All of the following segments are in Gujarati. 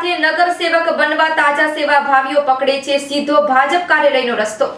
સાથે નગર સેવક બનવા તાજા સેવા ભાવીઓ પકડે છે. સીધો ભાજપ કાર્યાલયનો રસ્તો.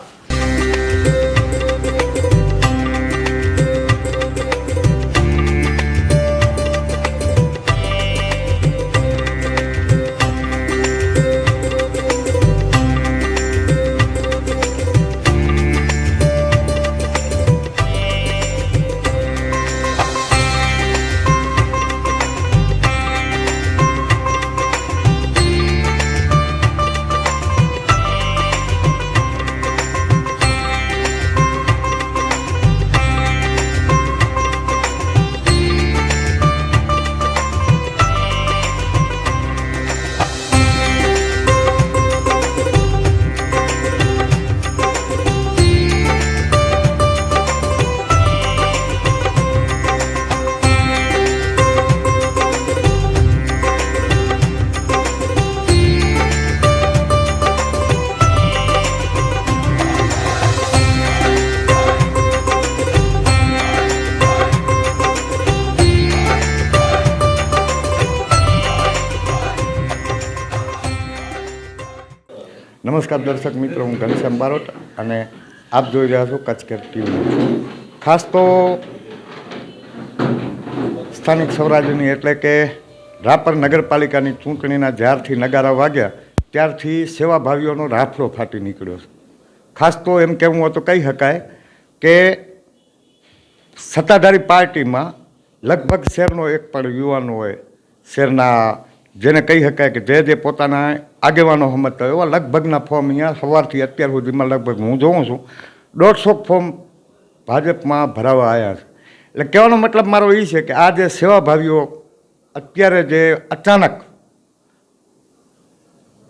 નમસ્કાર દર્શક મિત્રો, હું ઘનશ્યામ બારોટ અને આપ જોઈ રહ્યા છો કચકેર ટીવી ખાસ તો સ્થાનિક સ્વરાજ્યની એટલે કે રાપર નગરપાલિકાની ચૂંટણીના જ્યારથી નગારા વાગ્યા, ત્યારથી સેવાભાવીઓનો રાફડો ફાટી નીકળ્યો છે. ખાસ તો એમ કહેવું તો કહી શકાય કે સત્તાધારી પાર્ટીમાં લગભગ શહેરનો એક પણ યુવાન હોય, શહેરના જેને કહી શકાય કે જે જે પોતાના આગેવાનો થયો એવા લગભગના ફોર્મ અહીંયા સવારથી અત્યાર સુધીમાં લગભગ હું જોઉં છું, દોઢસો ફોર્મ ભાજપમાં ભરાવા આવ્યા છે. એટલે કહેવાનો મતલબ મારો એ છે કે આ જે સેવાભાવીઓ અત્યારે જે અચાનક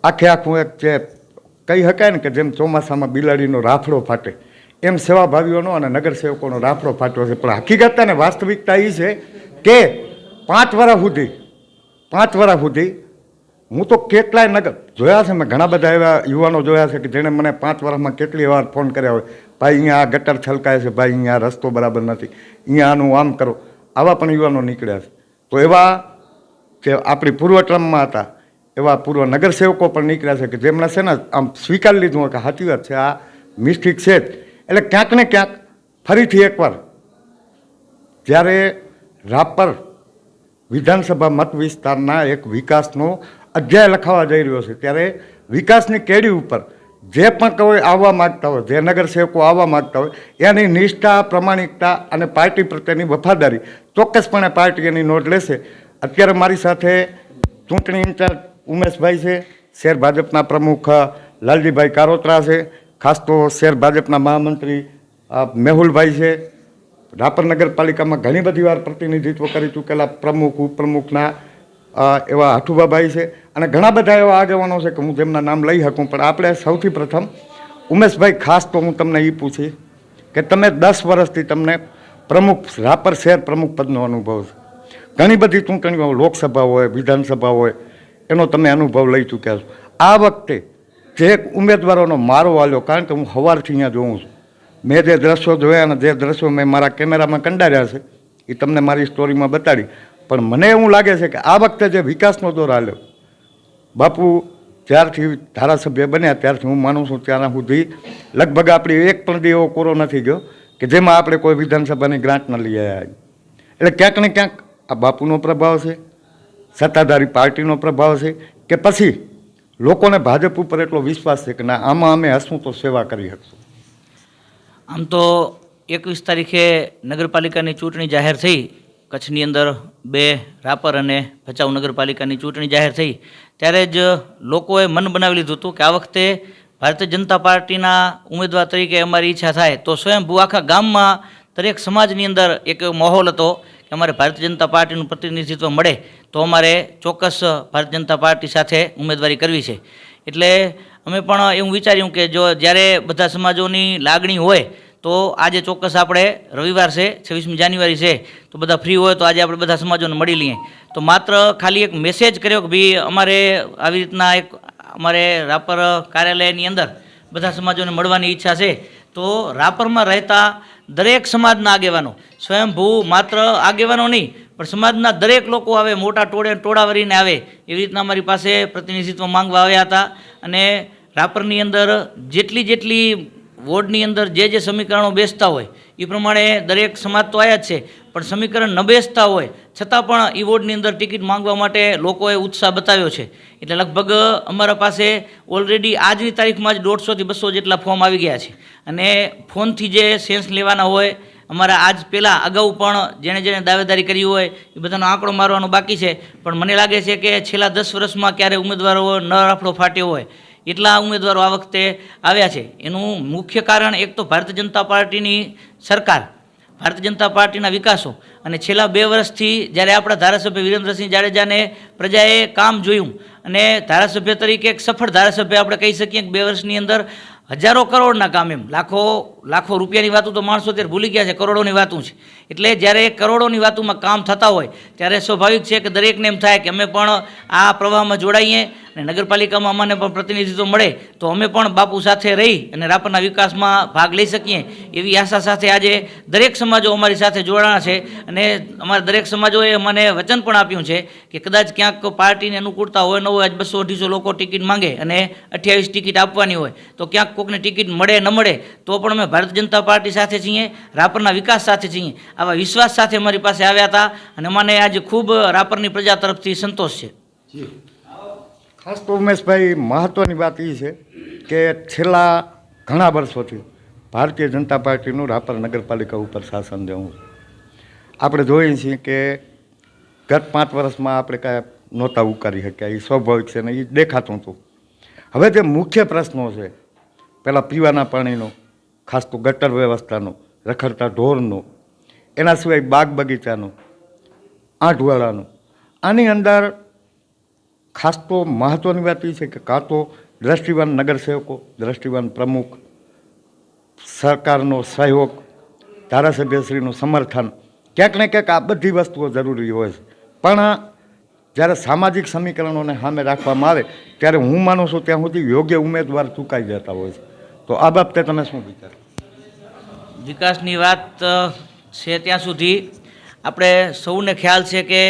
આખે આખું એક જે કહી શકાય ને કે જેમ ચોમાસામાં બિલાડીનો રાફડો ફાટે, એમ સેવાભાવીઓનો અને નગરસેવકોનો રાફડો ફાટ્યો છે. પણ હકીકત અને વાસ્તવિકતા એ છે કે પાંચ વર્ષ સુધી, પાંચ વર્ષ સુધી હું તો કેટલાય નગર જોયા છે મેં, ઘણા બધા એવા યુવાનો જોયા છે કે જેણે મને પાંચ વર્ષમાં કેટલી વાર ફોન કર્યા હોય. ભાઈ, અહીંયા આ ગટર છલકાય છે, ભાઈ, અહીંયા રસ્તો બરાબર નથી. અહીંયા આનું આમ કરો. આવા પણ યુવાનો નીકળ્યા છે. તો એવા જે આપણી પૂર્વ ટ્રમમાં હતા, એવા પૂર્વ નગરસેવકો પણ નીકળ્યા છે કે જેમણે છે ને આમ સ્વીકારી લીધું કે સાચી વાત છે, આ મિસ્ટેક છે જ. એટલે ક્યાંક ને ક્યાંક ફરીથી એકવાર જ્યારે રાપર વિધાનસભા મત વિસ્તારના એક વિકાસનો અધ્યાય લખાવા જઈ રહ્યો છે. ત્યારે વિકાસની કેડી ઉપર જે પણ કોઈ આવવા માગતા હોય, જે નગરસેવકો આવવા માગતા હોય, એની નિષ્ઠા, પ્રમાણિકતા અને પાર્ટી પ્રત્યેની વફાદારી ચોક્કસપણે પાર્ટી એની નોંધ લેશે. અત્યારે મારી સાથે ચૂંટણી ઇન્ચાર્જ ઉમેશભાઈ છે, શેર ભાજપના પ્રમુખ લાલજીભાઈ કારોત્રા છે, ખાસ તો શેર ભાજપના મહામંત્રી મેહુલભાઈ છે. રાપર નગરપાલિકામાં ઘણી બધી વાર પ્રતિનિધિત્વ કરી ચૂકેલા પ્રમુખ, ઉપપ્રમુખના એવા હઠુબાભાઈ છે. અને ઘણા બધા એવા આગેવાનો છે કે હું જેમના નામ લઈ શકું, પણ આપણે સૌથી પ્રથમ ઉમેશભાઈ, ખાસ તો હું તમને એ પૂછી કે તમે દસ વર્ષથી તમને પ્રમુખ, રાપર શહેર પ્રમુખ પદનો અનુભવ છે. ઘણી બધી ચૂંટણીઓ, લોકસભા હોય, વિધાનસભા હોય, એનો તમે અનુભવ લઈ ચૂક્યા છો. આ વખતે જે ઉમેદવારોનો મારો વાલ્યો કારણ કે હું સવારથી અહીંયા જોઉં છું. મેં જે દ્રશ્યો જોયા અને જે દ્રશ્યો મેં મારા કેમેરામાં કંડાર્યા છે, એ તમને મારી સ્ટોરીમાં બતાડી. પણ મને એવું લાગે છે કે આ વખતે જે વિકાસનો દોર આવ્યો બાપુ જ્યારથી ધારાસભ્ય બન્યા ત્યારથી હું માનું છું ત્યાં સુધી લગભગ આપણી એક પણ દી એવો કોરો નથી ગયો કે જેમાં આપણે કોઈ વિધાનસભાની ગ્રાન્ટ ન લઈ આવ્યા એટલે ક્યાંક ને ક્યાંક આ બાપુનો પ્રભાવ છે, સત્તાધારી પાર્ટીનો પ્રભાવ છે, કે પછી લોકોને ભાજપ ઉપર એટલો વિશ્વાસ છે કે ના, આમાં અમે હસવું તો સેવા કરી શકશું આમ તો એકવીસ તારીખે નગરપાલિકાની ચૂંટણી જાહેર થઈ કચ્છની અંદર બે રાપર અને ભચાઉ નગરપાલિકાની ચૂંટણી જાહેર થઈ, ત્યારે જ લોકોએ મન બનાવી લીધું હતું કે આ વખતે ભારતીય જનતા પાર્ટીના ઉમેદવાર તરીકે અમારી ઈચ્છા થાય. તો સ્વયંભૂ આખા ગામમાં દરેક સમાજની અંદર એક માહોલ હતો કે અમારે ભારતીય જનતા પાર્ટીનું પ્રતિનિધિત્વ મળે તો અમારે ચોક્કસ ભારતીય જનતા પાર્ટી સાથે ઉમેદવારી કરવી છે. એટલે અમે પણ એવું વિચાર્યું કે જો જ્યારે બધા સમાજોની લાગણી હોય તો આજે ચોક્કસ આપણે રવિવાર છે, છવ્વીસમી જાન્યુઆરી છે, તો બધા ફ્રી હોય તો આજે આપણે બધા સમાજોને મળી લઈએ. તો માત્ર ખાલી એક મેસેજ કર્યો કે ભાઈ અમારે આવી રીતના એક અમારે રાપર કાર્યાલયની અંદર બધા સમાજોને મળવાની ઈચ્છા છે, તો રાપરમાં રહેતા દરેક સમાજના આગેવાનો, સ્વયંભૂ માત્ર આગેવાનો નહીં, પણ સમાજના દરેક લોકો આવે, મોટા ટોળે ટોળા વરીને આવે, એવી રીતના અમારી પાસે પ્રતિનિધિત્વ માંગવા આવ્યા હતા. અને રાપરની અંદર જેટલી જેટલી વોર્ડની અંદર જે જે સમીકરણો બેસતા હોય એ પ્રમાણે દરેક સમાજ તો આવ્યા જ છે, પણ સમીકરણ ન બેસતા હોય, છતાં પણ એ વોર્ડની અંદર ટિકિટ માંગવા માટે લોકોએ ઉત્સાહ બતાવ્યો છે. એટલે લગભગ અમારા પાસે ઓલરેડી આજની તારીખમાં જ દોઢસોથી બસો જેટલા ફોર્મ આવી ગયા છે. અને ફોનથી જે સેન્સ લેવાના હોય, અમારા આજ પહેલાં અગાઉ પણ જેણે જેણે દાવેદારી કરી હોય, એ બધાનો આંકડો મારવાનો બાકી છે. પણ મને લાગે છે કે છેલ્લા દસ વર્ષમાં ક્યારે ઉમેદવારો ન રાફડો ફાટ્યો હોય એટલા ઉમેદવારો આ વખતે આવ્યા છે. એનું મુખ્ય કારણ એક તો ભારતીય જનતા પાર્ટીની સરકાર, ભારતીય જનતા પાર્ટીના વિકાસો. અને છેલ્લા બે વર્ષથી જ્યારે આપણા ધારાસભ્ય વિરેન્દ્રસિંહ જાડેજાને પ્રજાએ કામ જોયું અને ધારાસભ્ય તરીકે એક સફળ ધારાસભ્ય આપણે કહી શકીએ કે બે વર્ષની અંદર હજારો કરોડના કામ એમ, લાખો લાખો રૂપિયાની વાતો તો માણસો અત્યારે ભૂલી ગયા છે, કરોડોની વાતું છે. એટલે જ્યારે કરોડોની વાતોમાં કામ થતા હોય, ત્યારે સ્વાભાવિક છે કે દરેકને એમ થાય કે અમે પણ આ પ્રવાહમાં જોડાઈએ અને નગરપાલિકામાં અમને પણ પ્રતિનિધિત્વ મળે, તો અમે પણ બાપુ સાથે રહી અને રાપરના વિકાસમાં ભાગ લઈ શકીએ એવી આશા સાથે આજે દરેક સમાજો અમારી સાથે જોડાણા છે. અને અમારા દરેક સમાજોએ મને વચન પણ આપ્યું છે કે કદાચ ક્યાંક પાર્ટીને અનુકૂળતા હોય ન હોય, આજ બસો અઢીસો લોકો ટિકિટ માંગે અને અઠ્યાવીસ ટિકિટ આપવાની હોય, તો ક્યાંક કોકને ટિકિટ મળે ન મળે, તો પણ અમે ભારતીય જનતા પાર્ટી સાથે છીએ, રાપરના વિકાસ સાથે છીએ. આવા વિશ્વાસ સાથે અમારી પાસે આવ્યા હતા અને મને આજે ખૂબ રાપરની પ્રજા તરફથી સંતોષ છે. ખાસ તો ઉમેશભાઈ મહત્ત્વની વાત એ છે કે છેલ્લા ઘણા વર્ષોથી ભારતીય જનતા પાર્ટીનું રાપર નગરપાલિકા ઉપર શાસન જવું આપણે જોઈએ છીએ કે ગત પાંચ વર્ષમાં આપણે કાંઈ નહોતા ઉકારી શક્યા. એ સ્વાભાવિક છે ને એ દેખાતું હતું. હવે જે મુખ્ય પ્રશ્નો છે, પહેલાં પીવાના પાણીનો ખાસ તો ગટર વ્યવસ્થાનો, રખડતા ઢોરનો, એના સિવાય બાગ બગીચાનો આંટવાળાનો આની અંદર ખાસ તો મહત્ત્વની વાત એ છે કે કાં તો દ્રષ્ટિવાન નગરસેવકો, દ્રષ્ટિવાન પ્રમુખ, સરકારનો સહયોગ, ધારાસભ્યશ્રીનું સમર્થન, ક્યાંક ને ક્યાંક આ બધી વસ્તુઓ જરૂરી હોય છે. પણ જ્યારે સામાજિક સમીકરણોને સામે રાખવામાં આવે, ત્યારે હું માનું છું ત્યાં સુધી યોગ્ય ઉમેદવાર ચૂકાઈ જતા હોય છે. તો આ બાબતે તમે શું વિચાર? વિકાસની વાત છે ત્યાં સુધી. આપણે સૌને ખ્યાલ છે કે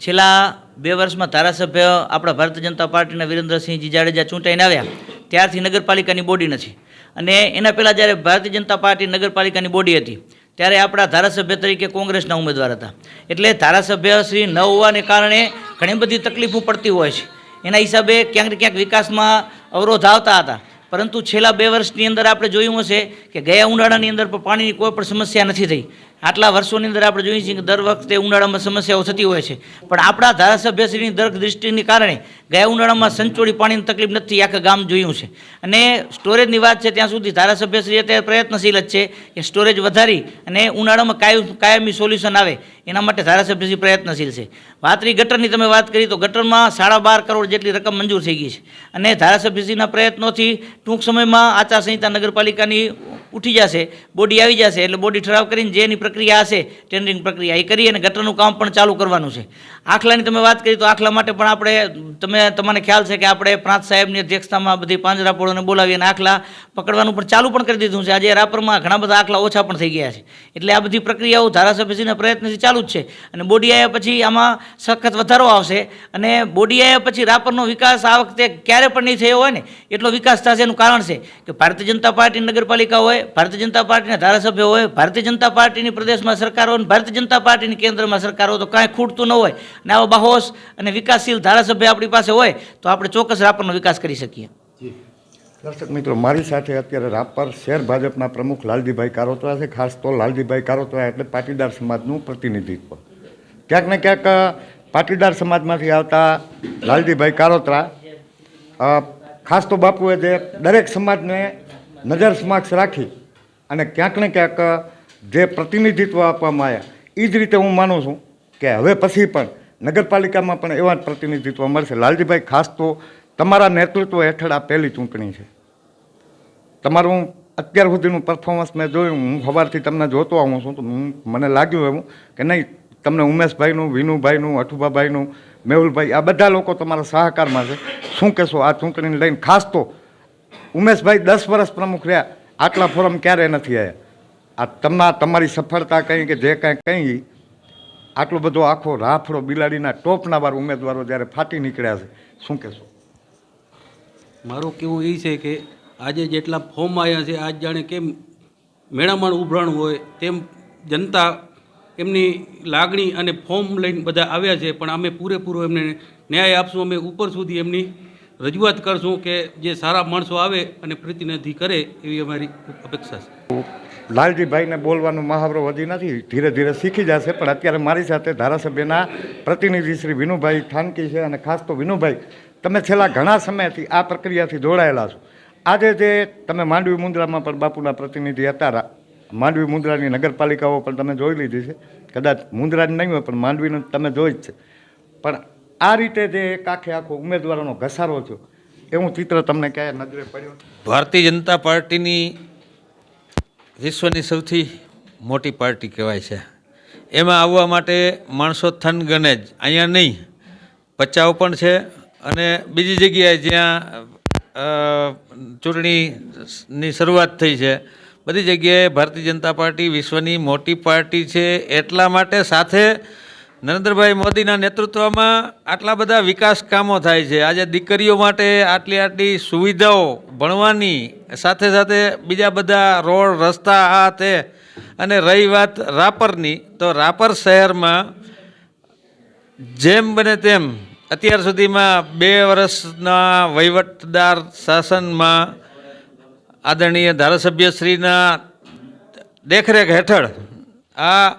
છેલ્લા બે વર્ષમાં ધારાસભ્ય આપણા ભારતીય જનતા પાર્ટીના વિરેન્દ્રસિંહજી જાડેજા ચૂંટાઈને આવ્યા. ત્યારથી નગરપાલિકાની બોડી નથી. અને એના પહેલાં જ્યારે ભારતીય જનતા પાર્ટી નગરપાલિકાની બોડી હતી, ત્યારે આપણા ધારાસભ્ય તરીકે કોંગ્રેસના ઉમેદવાર હતા. એટલે ધારાસભ્ય શ્રી ન હોવાને કારણે ઘણી બધી તકલીફો પડતી હોય છે. એના હિસાબે ક્યાંક ને ક્યાંક વિકાસમાં અવરોધ આવતા હતા. પરંતુ છેલ્લા બે વર્ષની અંદર આપણે જોયું હશે કે ગયા ઉનાળાની અંદર પણ પાણીની કોઈ પણ સમસ્યા નથી થઈ. આટલા વર્ષોની અંદર આપણે જોઈએ છીએ કે દર વખતે ઉનાળામાં સમસ્યાઓ થતી હોય છે. પણ આપણા ધારાસભ્યશ્રીની દરેક દૃષ્ટિને કારણે ગયા ઉનાળામાં સંચોડી પાણીની તકલીફ નથી આખા ગામ જોયું છે. અને સ્ટોરેજની વાત છે ત્યાં સુધી ધારાસભ્યશ્રી અત્યારે પ્રયત્નશીલ જ છે કે સ્ટોરેજ વધારી અને ઉનાળામાં કાયમ કાયમી સોલ્યુશન આવે. એના માટે ધારાસભ્યશ્રી પ્રયત્નશીલ છે. વાત રહી ગટરની તમે વાત કરી તો ગટરમાં સાડા બાર કરોડ જેટલી રકમ મંજૂર થઈ ગઈ છે. અને ધારાસભ્યશ્રીના પ્રયત્નોથી ટૂંક સમયમાં આચારસંહિતા નગરપાલિકાની ઉઠી જશે બોડી આવી જશે, એટલે બોડી ઠરાવ કરીને જેની પ્રક્રિયા હશે ટેન્ડરિંગ પ્રક્રિયા, એ કરી અને ગટરનું કામ પણ ચાલુ કરવાનું છે. આખલાની તમે વાત કરી તો આખલા માટે પણ આપણે, તમે, તમને ખ્યાલ છે કે આપણે પ્રાંત સાહેબની અધ્યક્ષતામાં બધી પાંજરાપોળોને બોલાવી અને આખલા પકડવાનું પણ ચાલુ પણ કરી દીધું છે. આજે રાપરમાં ઘણા બધા આખલા ઓછા પણ થઈ ગયા છે. એટલે આ બધી પ્રક્રિયાઓ ધારાસભ્યશ્રીના પ્રયત્નથી ચાલુ જ છે. અને બોડી આવ્યા પછી આમાં સખત વધારો આવશે. અને બોડી આવ્યા પછી રાપરનો વિકાસ આ વખતે ક્યારે પણ નહીં થયો હોય ને, એટલો વિકાસ થશે એનું કારણ છે કે ભારતીય જનતા પાર્ટી નગરપાલિકા હોય, ભારતીય જનતા પાર્ટીના ધારાસભ્યો હોય, ભારતીય જનતા પાર્ટીની પ્રદેશમાં સરકાર હોય ભારતીય જનતા પાર્ટીની કેન્દ્રમાં સરકાર હોય તો કાંઈ ખૂટતું ન હોય. અને આવો બાહોશ અને વિકાસશીલ ધારાસભ્ય આપણી પાસે હોય તો આપણે ચોક્કસ રાપરનો વિકાસ કરી શકીએ. દર્શક મિત્રો, મારી સાથે અત્યારે રાપર શહેર ભાજપના પ્રમુખ લાલજીભાઈ કારોતરા છે, ખાસ તો લાલજીભાઈ કારોતરા એટલે પાટીદાર સમાજનું પ્રતિનિધિત્વ. ક્યાંક ને ક્યાંક પાટીદાર સમાજમાંથી આવતા લાલજીભાઈ કારોતરા ખાસ તો બાપુએ જે દરેક સમાજને નજર સમક્ષ રાખી અને ક્યાંક ને ક્યાંક જે પ્રતિનિધિત્વ આપવામાં આવ્યા એ જ રીતે હું માનું છું કે હવે પછી પણ નગરપાલિકામાં પણ એવા જ પ્રતિનિધિત્વ મળશે. લાલજીભાઈ, ખાસ તો તમારા નેતૃત્વ હેઠળ આ પહેલી ચૂંટણી છે. તમારું અત્યાર સુધીનું પરફોર્મન્સ મેં જોયું, હું સવારથી તમને જોતો આવું છું, તો મને લાગ્યું એવું કે નહીં, તમને ઉમેશભાઈનું, વિનુભાઈનું, અઠુભાભાઈનું મેહુલભાઈ, આ બધા લોકો તમારા સહકારમાં છે. શું કહેશો, આ ચૂંટણીને લઈને ખાસ તો ઉમેશભાઈ દસ વર્ષ પ્રમુખ રહ્યા, આટલા ફોરમ ક્યારે નથી આવ્યા આ તમા, તમારી સફળતા કંઈ કે જે કાંઈ કંઈ, આટલો બધો આખો રાફડો બિલાડીના ટોપના વાર ઉમેદવારો જ્યારે ફાટી નીકળ્યા છે, શું કહેશો? મારું કહેવું એ છે કે આજે જેટલા ફોર્મ આવ્યા છે, આજ જાણે કેમ મેળામણ ઉભરાણું હોય, તેમ જનતા એમની લાગણી અને ફોર્મ લઈને બધા આવ્યા છે, પણ અમે પૂરેપૂરો એમને ન્યાય આપશું. અમે ઉપર સુધી એમની રજૂઆત કરશું કે જે સારા માણસો આવે અને પ્રતિનિધિ કરે એવી અમારી અપેક્ષા છે. લાલજીભાઈને બોલવાનો મહાવરો વધી નથી, ધીરે ધીરે શીખી જશે, પણ અત્યારે મારી સાથે ધારાસભ્યના પ્રતિનિધિ શ્રી વિનુભાઈ થાનકી છે અને ખાસ તો વિનુભાઈ, તમે છેલ્લા ઘણા સમયથી આ પ્રક્રિયાથી જોડાયેલા છો. આજે જે તમે માંડવી મુંદ્રામાં પણ બાપુના પ્રતિનિધિ હતા માંડવી મુંદ્રાની નગરપાલિકાઓ પણ તમે જોઈ લીધી છે. કદાચ મુંદ્રાની નહીં હોય, પણ માંડવીનું તમે જોઈ જ છે. પણ આ રીતે જે એક આખે આખો ઉમેદવારોનો ઘસારો થયો એવું ચિત્ર તમને ક્યાંય નજરે પડ્યું? ભારતીય જનતા પાર્ટીની વિશ્વની સૌથી મોટી પાર્ટી કહેવાય છે. એમાં આવવા માટે માણસો થન ગણે જ. અહીંયા નહીં. પચાવ પણ છે અને બીજી જગ્યાએ જ્યાં ચૂંટણીની શરૂઆત થઈ છે બધી જગ્યાએ ભારતીય જનતા પાર્ટી વિશ્વની મોટી પાર્ટી છે. એટલા માટે સાથે નરેન્દ્રભાઈ મોદીના નેતૃત્વમાં આટલા બધા વિકાસ કામો થાય છે. આજે દીકરીઓ માટે આટલી આટલી સુવિધાઓ ભણવાની, સાથે સાથે બીજા બધા રોડ, રસ્તા આ તે અને રહી વાત રાપરની, તો રાપર શહેરમાં જેમ બને તેમ અત્યાર સુધીમાં બે વર્ષના વહીવટદાર શાસનમાં આદરણીય ધારાસભ્યશ્રીના દેખરેખ હેઠળ આ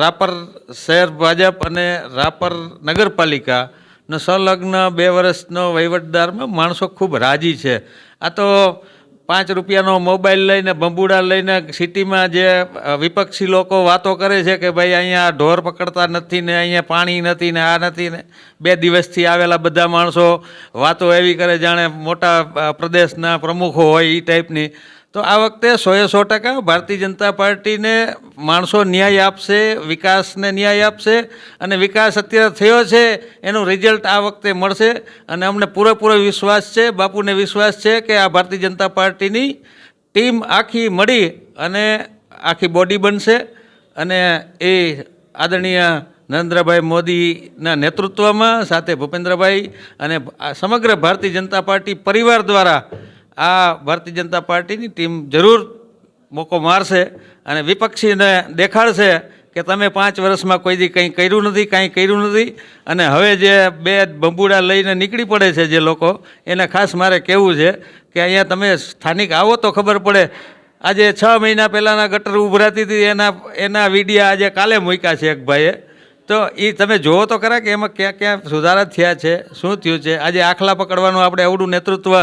રાપર શહેર ભાજપ અને રાપર નગરપાલિકાનો સંલગ્ન બે વર્ષનો વહીવટદારમાં માણસો ખૂબ રાજી છે. આ તો પાંચ રૂપિયાનો મોબાઈલ લઈને, બંબુડા લઈને સિટીમાં જે વિપક્ષી લોકો વાતો કરે છે કે ભાઈ અહીંયા ઢોર પકડતા નથી ને અહીંયા પાણી નથી ને આ નથી ને, બે દિવસથી આવેલા બધા માણસો વાતો એવી કરે, જાણે મોટા પ્રદેશના પ્રમુખો હોય એ ટાઈપની તો આ વખતે સોએ સો ટકા ભારતીય જનતા પાર્ટીને માણસો ન્યાય આપશે, વિકાસને ન્યાય આપશે અને વિકાસ અત્યારે થયો છે, એનું રિઝલ્ટ આ વખતે મળશે અને અમને પૂરેપૂરો વિશ્વાસ છે, બાપુને વિશ્વાસ છે કે આ ભારતીય જનતા પાર્ટીની ટીમ આખી મળી અને આખી બોડી બનશે અને એ આદરણીય નરેન્દ્રભાઈ મોદીના નેતૃત્વમાં સાથે ભૂપેન્દ્રભાઈ અને સમગ્ર ભારતીય જનતા પાર્ટી પરિવાર દ્વારા આ ભારતીય જનતા પાર્ટીની ટીમ જરૂર મોકો મારશે અને વિપક્ષીને દેખાડશે કે તમે પાંચ વર્ષમાં કોઈ દી કંઈ કર્યું નથી, કાંઈ કર્યું નથી. અને હવે જે બે બંબુડા લઈને નીકળી પડે છે જે લોકો, એને ખાસ મારે કહેવું છે કે અહીંયા તમે સ્થાનિક આવો તો ખબર પડે. આજે છ મહિના પહેલાંના ગટર ઉભરાતી હતી, એના એના વિડીયા આજે કાલે મૂક્યા છે એક ભાઈએ. તો એ તમે જુઓ તો ખરા કે એમાં ક્યાં ક્યાં સુધારા થયા છે, શું થયું છે? આજે આખલા પકડવાનું આપણે એવડું નેતૃત્વ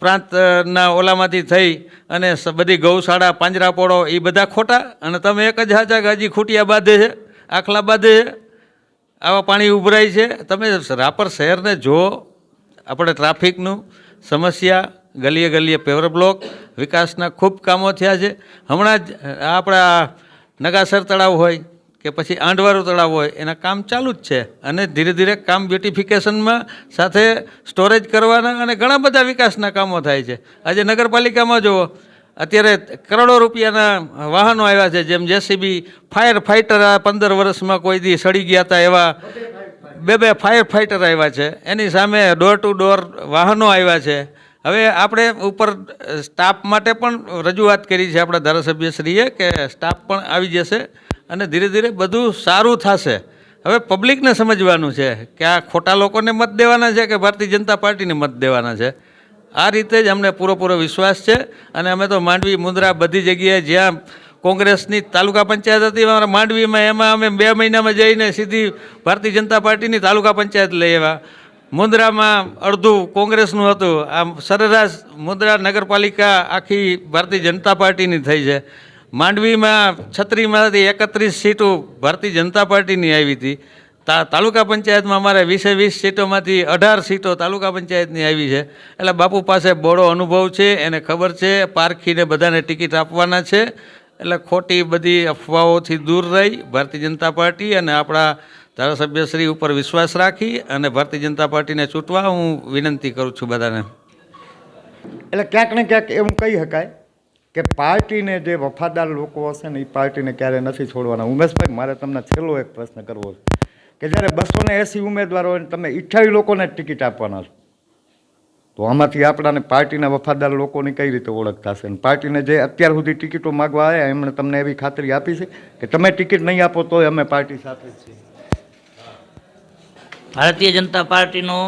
પ્રાંતના ઓલામાંથી થઈ અને બધી ગૌશાળા પાંજરાપોળો એ બધા ખોટા અને તમે એક જ હાચા હજી ખૂટિયા બાંધે છે, આખલા બાંધે છે, આવા પાણી ઉભરાય છે. તમે રાપર શહેરને જુઓ આપણે ટ્રાફિકનું સમસ્યા, ગલીએ ગલીએ પેવર બ્લોક વિકાસના ખૂબ કામો થયા છે. હમણાં જ આપણા નગાસર તળાવ હોય કે પછી આંડવાળું તળાવ હોય, એના કામ ચાલુ જ છે. અને ધીરે ધીરે કામ બ્યુટિફિકેશનમાં સાથે સ્ટોરેજ કરવાના અને ઘણા બધા વિકાસના કામો થાય છે. આજે નગરપાલિકામાં જુઓ, અત્યારે કરોડો રૂપિયાના વાહનો આવ્યા છે, જેમ જેસીબી ફાયર ફાઇટર આ પંદર વર્ષમાં કોઈ દી સડી ગયા હતા એવા બે બે ફાયર ફાઇટર આવ્યા છે. એની સામે ડોર ટુ ડોર વાહનો આવ્યા છે. હવે આપણે ઉપર સ્ટાફ માટે પણ રજૂઆત કરી છે આપણા ધારાસભ્યશ્રીએ કે સ્ટાફ પણ આવી જશે. અને ધીરે ધીરે બધું સારું થશે. હવે પબ્લિકને સમજવાનું છે કે આ ખોટા લોકોને મત દેવાના છે કે ભારતીય જનતા પાર્ટીને મત દેવાના છે. આ રીતે જ અમને પૂરેપૂરો વિશ્વાસ છે અને અમે તો માંડવી, મુંદ્રા બધી જગ્યાએ જ્યાં કોંગ્રેસની તાલુકા પંચાયત હતી, અમારા માંડવીમાં એમાં અમે બે મહિનામાં જઈને સીધી ભારતીય જનતા પાર્ટીની તાલુકા પંચાયત લઈ આવ્યા. મુંદ્રામાં અડધું કોંગ્રેસનું હતું. આમ સરેરાશ મુંદ્રા નગરપાલિકા આખી ભારતીય જનતા પાર્ટીની થઈ છે. માંડવીમાં છત્રીમાંથી એકત્રીસ સીટો ભારતીય જનતા પાર્ટીની આવી હતી. તા તાલુકા પંચાયતમાં અમારે વીસે વીસ સીટોમાંથી અઢાર સીટો તાલુકા પંચાયતની આવી છે. એટલે બાપુ પાસે બોળો અનુભવ છે, એને ખબર છે, પારખીને બધાને ટિકિટ આપવાના છે. એટલે ખોટી બધી અફવાઓથી દૂર રહી ભારતીય જનતા પાર્ટી અને આપણા ધારાસભ્યશ્રી ઉપર વિશ્વાસ રાખી અને ભારતીય જનતા પાર્ટીને ચૂંટવા હું વિનંતી કરું છું બધાને. એટલે ક્યાંક ને ક્યાંક એવું કહી શકાય કે પાર્ટીને જે વફાદાર લોકો હશે ને એ પાર્ટીને ક્યારેય નથી છોડવાના. ઉમેશભાઈ, મારે તમને છેલ્લો એક પ્રશ્ન કરવો છે કે જ્યારે બસો ને એંસી ઉમેદવારો હોય તમે અઠ્યાવીસ લોકોને ટિકિટ આપવાના છો, તો આમાંથી આપણાને પાર્ટીના વફાદાર લોકોની કઈ રીતે ઓળખ થશે? ને પાર્ટીને જે અત્યાર સુધી ટિકિટો માગવા આવ્યા, એમણે તમને એવી ખાતરી આપી છે કે તમે ટિકિટ નહીં આપો તો અમે પાર્ટી સાથે છીએ. ભારતીય જનતા પાર્ટીનો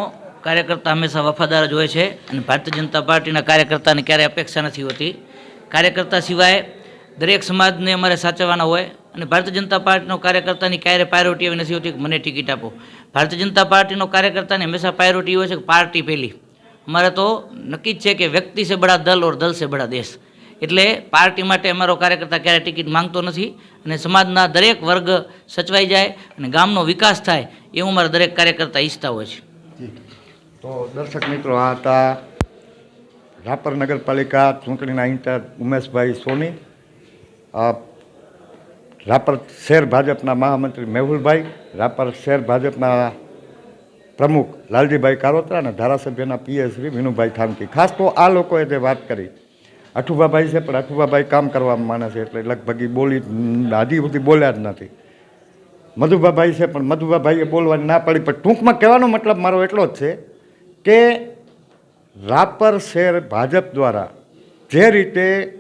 કાર્યકર્તા હંમેશા વફાદાર જ હોય છે અને ભારતીય જનતા પાર્ટીના કાર્યકર્તાની ક્યારેય અપેક્ષા નથી હોતી. કાર્યકર્તા સિવાય દરેક સમાજને અમારે સાચવવાના હોય અને ભારતીય જનતા પાર્ટીનો કાર્યકર્તાની ક્યારેય પ્રાયોરિટી એવી નથી હોતી મને ટિકિટ આપો. ભારતીય જનતા પાર્ટીનો કાર્યકર્તાને હંમેશા પ્રાયોરિટી હોય છે કે પાર્ટી પહેલી. અમારે તો નક્કી જ છે કે વ્યક્તિ છે બડા દલ ઓર દલ છે બડા દેશ. એટલે પાર્ટી માટે અમારો કાર્યકર્તા ક્યારેય ટિકિટ માંગતો નથી અને સમાજના દરેક વર્ગ સચવાઈ જાય અને ગામનો વિકાસ થાય એવું અમારા દરેક કાર્યકર્તા ઈચ્છતા હોય છે. તો દર્શક મિત્રો, આ હતા રાપર નગરપાલિકા ચૂંટણીના ઇન્ચાર્જ ઉમેશભાઈ સોની રાપર શહેર ભાજપના મહામંત્રી મેહુલભાઈ, રાપર શહેર ભાજપના પ્રમુખ લાલજીભાઈ કારોત્રા અને ધારાસભ્યના પીએસ શ્રી વિનુભાઈ થાનકી. ખાસ તો આ લોકોએ જે વાત કરી, અઠુભાભાઈ છે, પણ અઠુભાભાઈ કામ કરવા માને છે એટલે લગભગ બોલી આધી સુધી બોલ્યા જ નથી. મધુભાભાઈ છે, પણ મધુભાભાઈએ બોલવાની ના પડી, પણ ટૂંકમાં કહેવાનો મતલબ મારો એટલો જ છે કે રાપર શહેર ભાજપ દ્વારા જે રીતે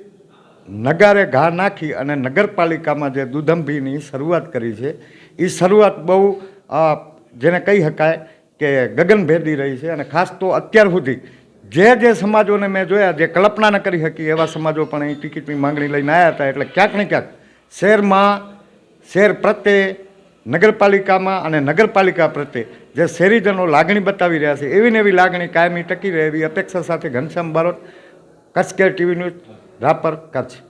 નગારે ઘા નાખી અને નગરપાલિકામાં જે દુધંભીની શરૂઆત કરી છે એ શરૂઆત બહુ જેને કહી શકાય કે ગગનભેદી રહી છે અને ખાસ તો અત્યાર સુધી જે જે સમાજોને મેં જોયા, જે કલ્પના ન કરી શકી, એવા સમાજો પણ અહીં ટિકિટની માંગણી લઈને આવ્યા હતા, એટલે ક્યાંક ને ક્યાંક શહેરમાં શહેર પ્રત્યે નગરપાલિકામાં અને નગરપાલિકા પ્રત્યે જે શહેરીજનો લાગણી બતાવી રહ્યા છે, એવી ને એવી લાગણી કાયમી ટકી રહે એવી અપેક્ષા સાથે Ghanshyam Barot, Kutch care TV news, Rapar, Kutch.